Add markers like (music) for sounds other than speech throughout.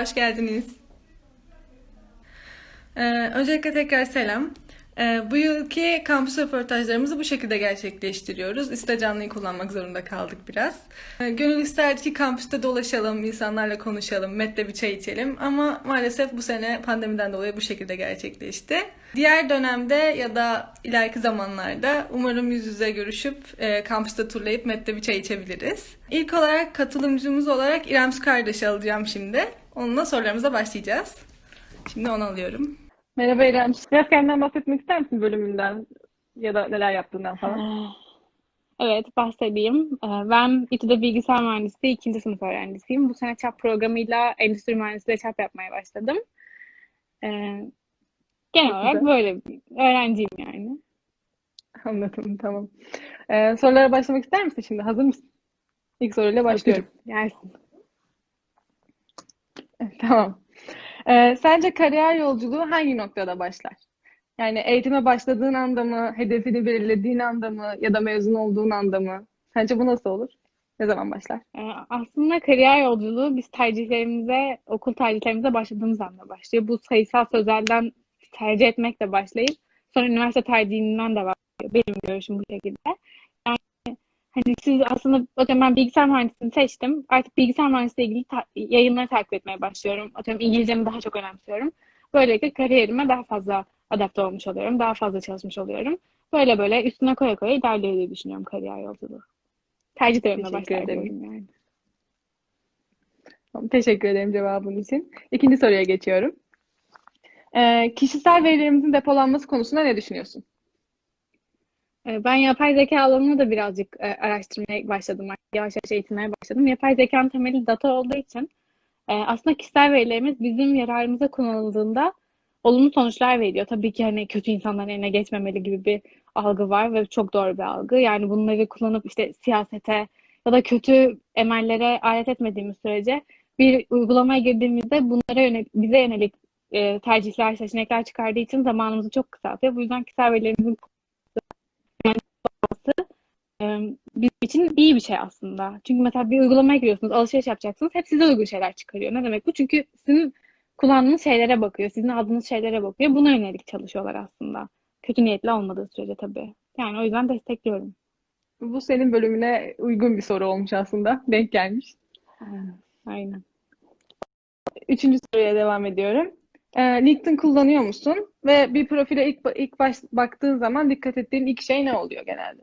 Hoş geldiniz. Ee, öncelikle tekrar selam. Ee, bu yılki kampüs röportajlarımızı bu şekilde gerçekleştiriyoruz. İste kullanmak zorunda kaldık biraz. Ee, gönül isterdi ki kampüste dolaşalım, insanlarla konuşalım, Met'le bir çay içelim. Ama maalesef bu sene pandemiden dolayı bu şekilde gerçekleşti. Diğer dönemde ya da ileriki zamanlarda umarım yüz yüze görüşüp e, kampüste turlayıp Met'te bir çay içebiliriz. İlk olarak katılımcımız olarak İrem Su kardeşi alacağım şimdi. Onunla sorularımıza başlayacağız. Şimdi onu alıyorum. Merhaba İrem. Biraz kendinden bahsetmek ister misin bölümünden ya da neler yaptığından falan? (gasps) Evet, bahsedeyim. Ee, Ben İTÜ'de bilgisayar mühendisliği ikinci sınıf öğrencisiyim. Bu sene çap programıyla endüstri mühendisliği çap yapmaya başladım. Ee, Genel olarak güzel. böyle bir öğrenciyim yani. Anladım, tamam. Ee, sorulara başlamak ister misin şimdi? Hazır mısın? İlk soruyla başlıyorum. Gelsin. (laughs) Tamam. Ee, sence kariyer yolculuğu hangi noktada başlar? Yani eğitime başladığın anda mı, hedefini belirlediğin anda mı ya da mezun olduğun anda mı? Sence bu nasıl olur? Ne zaman başlar? Ee, Aslında kariyer yolculuğu biz tercihlerimize, okul tercihlerimize başladığımız anda başlıyor. Bu sayısal sözelden tercih etmekle başlayıp sonra üniversite tercihinden de başlıyor. Benim görüşüm bu şekilde. Hani siz aslında bakın ben bilgisayar mühendisliğini seçtim. Artık bilgisayar mühendisliği ilgili ta- yayınları takip etmeye başlıyorum. Atıyorum İngilizcemi daha çok önemsiyorum. Böylelikle kariyerime daha fazla adapte olmuş oluyorum. Daha fazla çalışmış oluyorum. Böyle böyle üstüne koya koya ilerliyor diye düşünüyorum kariyer yolculuğu. Tercihlerimle diyorum yani. Teşekkür ederim cevabın için. İkinci soruya geçiyorum. Ee, kişisel verilerimizin depolanması konusunda ne düşünüyorsun? Ee, Ben yapay zeka alanını da birazcık e, araştırmaya başladım. Yavaş yavaş eğitimeye başladım. Yapay zekanın temeli data olduğu için e, aslında kişisel verilerimiz bizim yararımıza kullanıldığında olumlu sonuçlar veriyor. Tabii ki hani kötü insanların eline geçmemeli gibi bir algı var ve çok doğru bir algı. Yani bunları kullanıp işte siyasete ya da kötü emellere alet etmediğimiz sürece bir uygulamaya girdiğimizde bunlara yönelik, bize yönelik e, tercihler, seçenekler çıkardığı için zamanımızı çok kısaltıyor. Bu yüzden kişisel verilerimizin e, bizim için iyi bir şey aslında. Çünkü mesela bir uygulamaya giriyorsunuz, alışveriş yapacaksınız. Hep size uygun şeyler çıkarıyor. Ne demek bu? Çünkü sizin kullandığınız şeylere bakıyor, sizin aldığınız şeylere bakıyor. Buna yönelik çalışıyorlar aslında. Kötü niyetli olmadığı sürece tabii. Yani o yüzden destekliyorum. Bu senin bölümüne uygun bir soru olmuş aslında. Denk gelmiş. Aynen. Üçüncü soruya devam ediyorum. Ee, LinkedIn kullanıyor musun? Ve bir profile ilk, ilk baş, baktığın zaman dikkat ettiğin ilk şey ne oluyor genelde?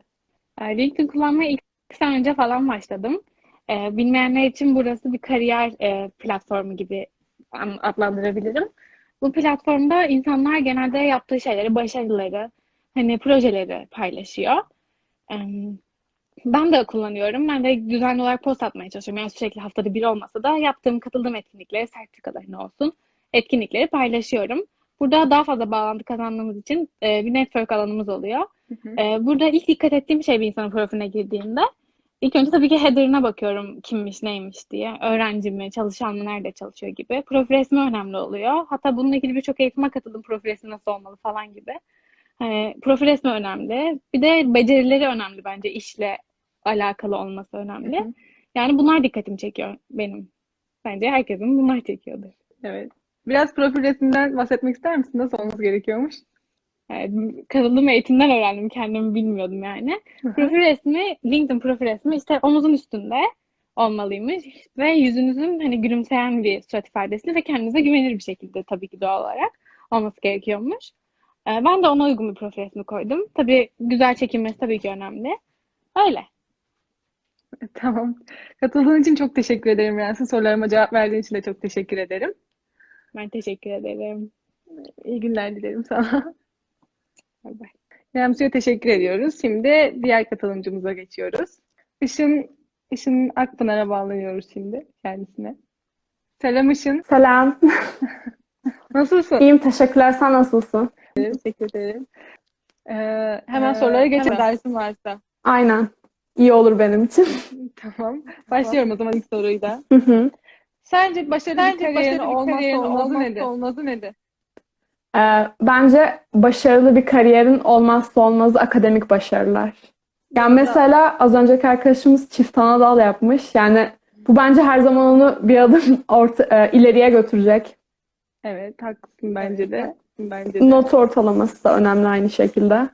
E, LinkedIn kullanmaya ilk sene önce falan başladım. E, bilmeyenler için burası bir kariyer e, platformu gibi an- adlandırabilirim. Bu platformda insanlar genelde yaptığı şeyleri, başarıları, hani projeleri paylaşıyor. E, ben de kullanıyorum. Ben de düzenli olarak post atmaya çalışıyorum. Yani sürekli haftada bir olmasa da yaptığım, katıldığım etkinlikleri, sertifikalarını olsun, etkinlikleri paylaşıyorum. Burada daha fazla bağlantı kazandığımız için e, bir network alanımız oluyor. Hı hı. Ee, burada ilk dikkat ettiğim şey bir insanın profiline girdiğimde ilk önce tabii ki header'ına bakıyorum kimmiş neymiş diye. Öğrenci mi, çalışan mı, nerede çalışıyor gibi. Profil resmi önemli oluyor. Hatta bununla ilgili birçok eğitime katıldım. Profil resmi nasıl olmalı falan gibi. Hani profil resmi önemli. Bir de becerileri önemli bence. işle alakalı olması önemli. Hı hı. Yani bunlar dikkatimi çekiyor benim. Bence herkesin bunlar çekiyordur. Evet. Biraz profil resminden bahsetmek ister misin? Nasıl olması gerekiyormuş? Yani katıldığım eğitimden öğrendim. Kendimi bilmiyordum yani. Profil resmi, LinkedIn profil resmi işte omuzun üstünde olmalıymış ve yüzünüzün hani gülümseyen bir surat ifadesini ve kendinize güvenir bir şekilde tabii ki doğal olarak olması gerekiyormuş. Ee, Ben de ona uygun bir profil resmi koydum. Tabii güzel çekilmesi tabii ki önemli. Öyle. Tamam. Katıldığın için çok teşekkür ederim Yasin. Sorularıma cevap verdiğin için de çok teşekkür ederim. Ben teşekkür ederim. İyi günler dilerim sana. Bay bay. Yamsu'ya teşekkür ediyoruz. Şimdi diğer katılımcımıza geçiyoruz. Işın, Işın Akpınar'a bağlanıyoruz şimdi kendisine. Selam Işın. Selam. (laughs) Nasılsın? İyiyim, teşekkürler. Sen nasılsın? Teşekkür ederim. Ee, hemen Ee, sorulara geçelim dersin varsa. Aynen. İyi olur benim için. (laughs) Tamam. Başlıyorum o zaman ilk soruyla. Hı hı. Sence başarılı bir Sence kariyerin başarılı bir olmazsa kariyerin olmazı olmazsa nedir? Olmazı nedir? Ee, bence başarılı bir kariyerin olmazsa olmazı akademik başarılar. Yani mesela az önceki arkadaşımız çift anadal yapmış. Yani Bu bence her zaman onu bir adım (laughs) orta, e, ileriye götürecek. Evet, haklısın bence de. Bence de. Not ortalaması da önemli aynı şekilde.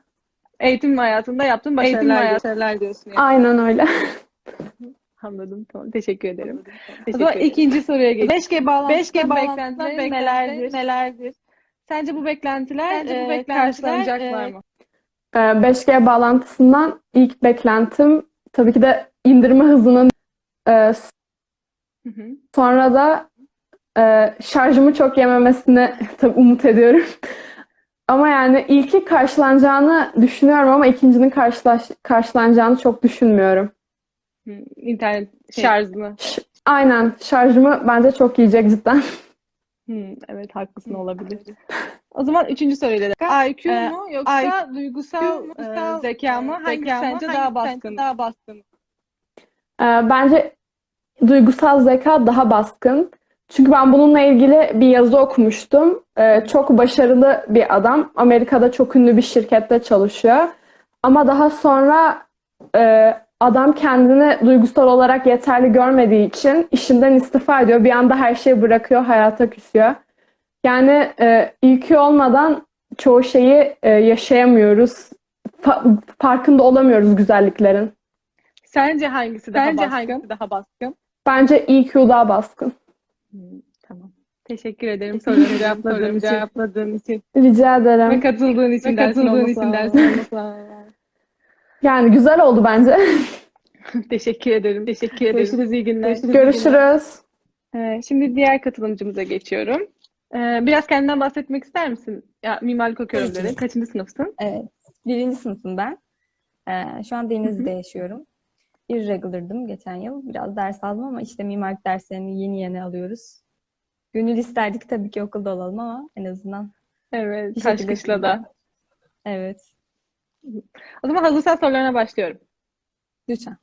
Eğitim hayatında yaptığın başarılar, Eğitim hayatı- başarılar diyorsun. yani. Aynen öyle. (laughs) Anladım. Tamam. Teşekkür ederim. O Teşekkür zaman ederim. ikinci soruya geçelim. 5G bağlantısı 5G beklentiler beklentileri nelerdir? Nelerdir? Sence bu beklentiler, Sence bu e, beklentiler, karşılanacaklar e, mı? Ee, 5G bağlantısından ilk beklentim tabii ki de indirme hızının e, Hı hı. sonra da e, şarjımı çok yememesini (laughs) tabii umut ediyorum. Ama yani ilki karşılanacağını düşünüyorum ama ikincinin karşılaş, karşılanacağını çok düşünmüyorum. İnternet Şey- şarjını. Aynen şarjımı bence çok yiyecek cidden. Hı, evet haklısın olabilir. O zaman üçüncü soruyla da. IQ e, mu yoksa duygusal, duygusal, e, zeka mı? e, Hangisi zeka sence Hangisi daha baskın? daha baskın? Ee, bence duygusal zeka daha baskın. Çünkü ben bununla ilgili bir yazı okumuştum. Ee, çok başarılı bir adam. Amerika'da çok ünlü bir şirkette çalışıyor. Ama daha sonra e, adam kendini duygusal olarak yeterli görmediği için işinden istifa ediyor. Bir anda her şeyi bırakıyor, hayata küsüyor. Yani e, IQ olmadan çoğu şeyi e, yaşayamıyoruz. Fa- farkında olamıyoruz güzelliklerin. Sence hangisi daha Bence baskın? hangisi daha baskın? Bence EQ daha baskın. Hı, tamam. Teşekkür ederim sorularımı cevapladığın Sorularımı için. Rica Ve ederim. katıldığın için Ve katıldığın olmasına için dersin (laughs) Yani güzel oldu bence. (laughs) Teşekkür ederim. Teşekkür ederim. Görüşürüz. iyi günler. Görüşürüz. Ee, şimdi diğer katılımcımıza geçiyorum. Ee, biraz kendinden bahsetmek ister misin? Ya mimarlık okuyorum dedin. Kaçıncı sınıfsın? Evet. Birinci sınıfım ben. Ee, şu an Denizli'de yaşıyorum. Irregular'dım geçen yıl. Biraz ders aldım ama işte mimarlık derslerini yeni yeni alıyoruz. Gönül isterdik tabii ki okulda olalım ama en azından Evet. bir Taş şekilde kışlada. Evet. O zaman hazırsan sorularına başlıyorum. Lütfen.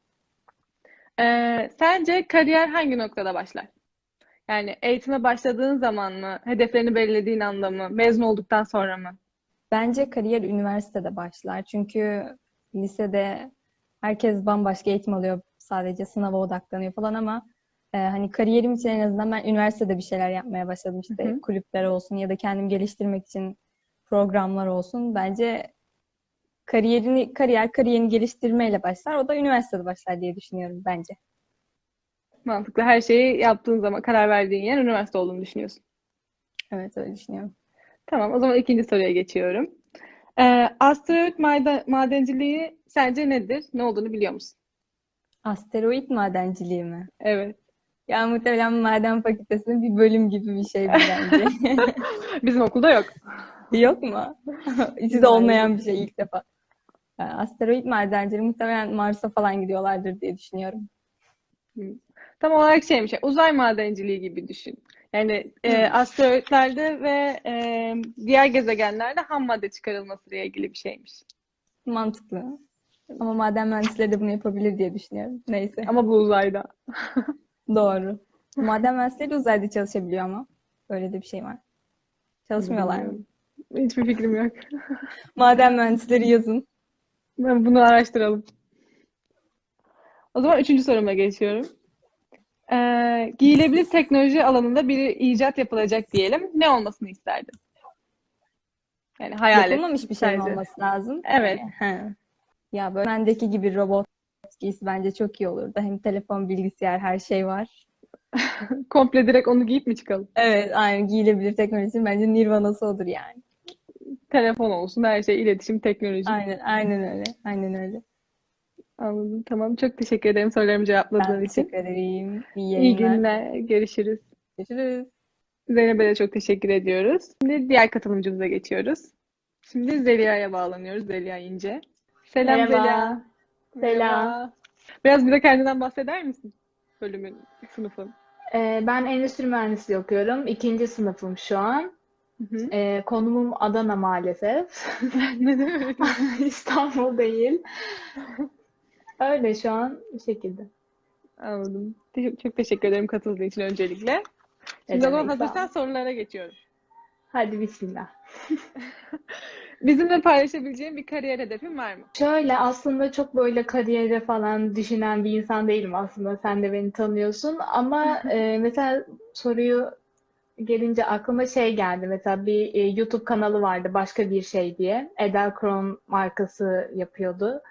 Ee, sence kariyer hangi noktada başlar? Yani eğitime başladığın zaman mı? Hedeflerini belirlediğin anda mı? Mezun olduktan sonra mı? Bence kariyer üniversitede başlar. Çünkü lisede herkes bambaşka eğitim alıyor. Sadece sınava odaklanıyor falan ama e, hani kariyerim için en azından ben üniversitede bir şeyler yapmaya başladım. İşte Hı hı. kulüpler olsun ya da kendimi geliştirmek için programlar olsun. Bence kariyerini kariyer kariyerini geliştirmeyle başlar. O da üniversitede başlar diye düşünüyorum bence. Mantıklı. Her şeyi yaptığın zaman karar verdiğin yer üniversite olduğunu düşünüyorsun. Evet öyle düşünüyorum. Tamam. O zaman ikinci soruya geçiyorum. Ee, asteroid maden- madenciliği sence nedir? Ne olduğunu biliyor musun? Asteroid madenciliği mi? Evet. Ya muhtemelen maden fakültesinin bir bölüm gibi bir şey bence. (laughs) Bizim okulda yok. Yok mu? (laughs) De olmayan bir şey ilk defa. Ee, Asteroid madencileri muhtemelen Mars'a falan gidiyorlardır diye düşünüyorum. Tam olarak şeymiş, uzay madenciliği gibi düşün. Yani e, asteroidlerde ve e, diğer gezegenlerde ham madde çıkarılması ile ilgili bir şeymiş. Mantıklı. Ama maden mühendisleri de bunu yapabilir diye düşünüyorum. Neyse. Ama bu uzayda. (laughs) Doğru. Maden mühendisleri de uzayda çalışabiliyor ama. Öyle de bir şey var. Çalışmıyorlar mı? Hiçbir fikrim yok. (laughs) Maden mühendisleri yazın. Ben bunu araştıralım. O zaman üçüncü soruma geçiyorum. Ee, giyilebilir teknoloji alanında bir icat yapılacak diyelim. Ne olmasını isterdin? Yani hayal et. Yapılmamış bir şey mi sence. olması lazım? Evet. He. Ya böyle bendeki gibi robot giysi bence çok iyi olurdu. Hem telefon, bilgisayar, her şey var. (laughs) Komple direkt onu giyip mi çıkalım? Evet, aynı giyilebilir teknolojinin bence nirvanası odur yani. Telefon olsun, her şey iletişim, teknoloji. Aynen, aynen öyle. Aynen öyle. Anladım. Tamam. Çok teşekkür ederim sorularımı Ben cevapladığın için. teşekkür ederim. İyi İyi yayınlar. günler. Görüşürüz. Görüşürüz. Zeynep'e de çok teşekkür ediyoruz. Şimdi diğer katılımcımıza geçiyoruz. Şimdi Zeliha'ya bağlanıyoruz. Zeliha İnce. Selam Merhaba. Zeliha. Selam. Merhaba. Biraz bize kendinden bahseder misin? Bölümün, sınıfın. Ee, Ben endüstri mühendisliği okuyorum. İkinci sınıfım şu an. Hı hı. Ee, konumum Adana maalesef. (laughs) (laughs) İstanbul değil. Öyle şu an bu şekilde. Anladım. Çok teşekkür ederim katıldığın için öncelikle. Şimdi o zaman hazırsan sorulara geçiyorum. Hadi bismillah. (laughs) Bizimle paylaşabileceğin bir kariyer hedefin var mı? Şöyle aslında çok böyle kariyere falan düşünen bir insan değilim aslında. Sen de beni tanıyorsun. Ama e, mesela soruyu gelince aklıma şey geldi. Mesela bir e, YouTube kanalı vardı başka bir şey diye. Edelkron markası yapıyordu.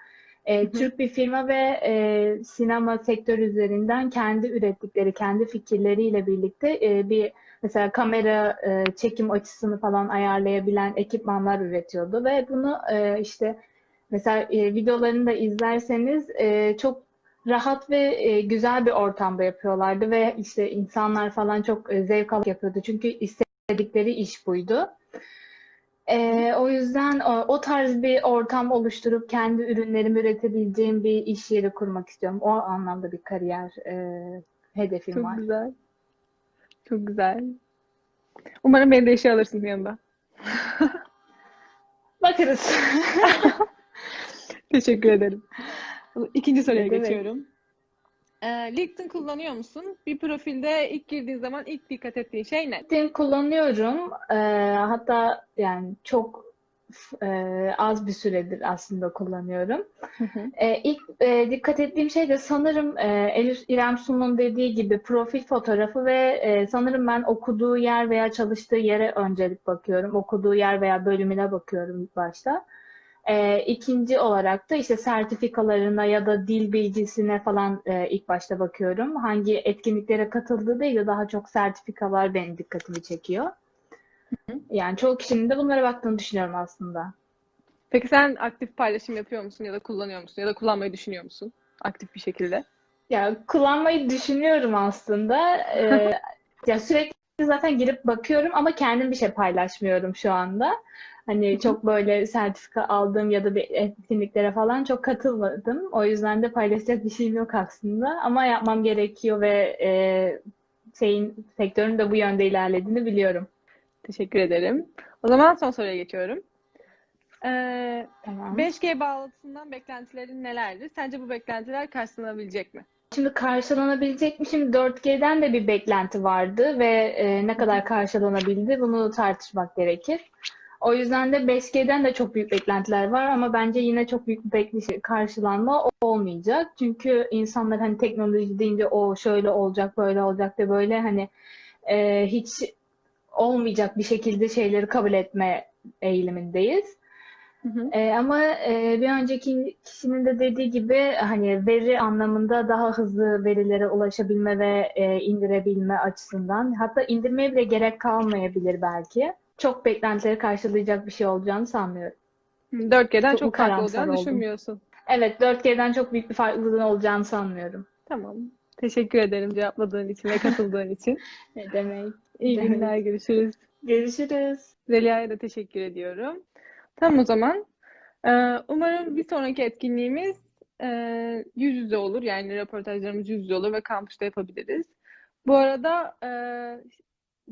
E, Türk bir firma ve e, sinema sektörü üzerinden kendi ürettikleri, kendi fikirleriyle birlikte e, bir mesela kamera e, çekim açısını falan ayarlayabilen ekipmanlar üretiyordu ve bunu e, işte mesela e, videolarını da izlerseniz e, çok rahat ve e, güzel bir ortamda yapıyorlardı ve işte insanlar falan çok e, zevk alıp yapıyordu çünkü istedikleri iş buydu. E, o yüzden o, o tarz bir ortam oluşturup kendi ürünlerimi üretebileceğim bir iş yeri kurmak istiyorum. O anlamda bir kariyer e, hedefim Çok var. güzel. Çok güzel. Umarım beni de işe alırsın yanında. Bakarız. (laughs) Teşekkür ederim. İkinci soruya demek? geçiyorum. Ee, LinkedIn kullanıyor musun? Bir profilde ilk girdiğin zaman ilk dikkat ettiğin şey ne? LinkedIn kullanıyorum. Ee, hatta yani çok e, az bir süredir aslında kullanıyorum. Ee, ilk e, dikkat ettiğim şey de sanırım e, Elif İrem Sun'un dediği gibi profil fotoğrafı ve e, sanırım ben okuduğu yer veya çalıştığı yere öncelik bakıyorum. Okuduğu yer veya bölümüne bakıyorum ilk başta. Ee, ikinci olarak da işte sertifikalarına ya da dil bilgisine falan e, ilk başta bakıyorum. Hangi etkinliklere katıldığı değil de daha çok sertifikalar benim dikkatimi çekiyor. Yani çoğu kişinin de bunlara baktığını düşünüyorum aslında. Peki sen aktif paylaşım yapıyor musun ya da kullanıyor musun ya da kullanmayı düşünüyor musun aktif bir şekilde? Ya kullanmayı düşünüyorum aslında. Ee, (laughs) ya sürekli zaten girip bakıyorum ama kendim bir şey paylaşmıyorum şu anda. Hani çok böyle sertifika aldığım ya da bir etkinliklere falan çok katılmadım. O yüzden de paylaşacak bir şeyim yok aslında. Ama yapmam gerekiyor ve e, şeyin sektörün de bu yönde ilerlediğini biliyorum. Teşekkür ederim. O zaman son soruya geçiyorum. Ee, Tamam. 5G bağlantısından beklentilerin nelerdir? Sence bu beklentiler karşılanabilecek mi? Şimdi karşılanabilecek mi? Şimdi 4G'den de bir beklenti vardı ve e, ne kadar karşılanabildi bunu tartışmak gerekir. O yüzden de 5G'den de çok büyük beklentiler var ama bence yine çok büyük bir bekle- karşılanma olmayacak. Çünkü insanlar hani teknoloji deyince o şöyle olacak, böyle olacak da böyle hani e, hiç olmayacak bir şekilde şeyleri kabul etme eğilimindeyiz. Hı hı. Ee, ama e, bir önceki kişinin de dediği gibi hani veri anlamında daha hızlı verilere ulaşabilme ve e, indirebilme açısından hatta indirmeye bile gerek kalmayabilir belki. Çok beklentileri karşılayacak bir şey olacağını sanmıyorum. 4G'den Çok çok farklı olacağını oldum? düşünmüyorsun. Evet 4G'den çok büyük bir farklılığın olacağını sanmıyorum. Tamam. Teşekkür ederim cevapladığın için ve katıldığın için. (laughs) Ne demek? İyi Demek. günler, görüşürüz. Görüşürüz. Zeliha'ya da teşekkür ediyorum. Tamam o zaman. Ee, umarım bir sonraki etkinliğimiz e, yüz yüze olur. Yani röportajlarımız yüz yüze olur ve kampüste yapabiliriz. Bu arada e,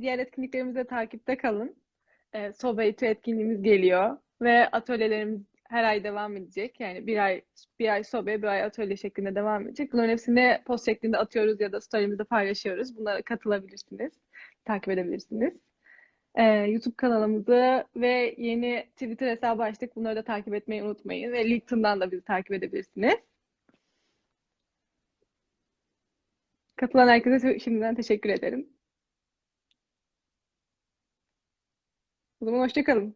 diğer etkinliklerimizi de takipte kalın. E, Soba Eğitim etkinliğimiz geliyor ve atölyelerimiz her ay devam edecek. Yani bir ay bir ay sobe, bir ay atölye şeklinde devam edecek. Bunların hepsini post şeklinde atıyoruz ya da story'imizde paylaşıyoruz. Bunlara katılabilirsiniz, takip edebilirsiniz. Ee, YouTube kanalımızı ve yeni Twitter hesabı açtık. Bunları da takip etmeyi unutmayın. Ve LinkedIn'dan da bizi takip edebilirsiniz. Katılan herkese şimdiden teşekkür ederim. O zaman hoşça kalın.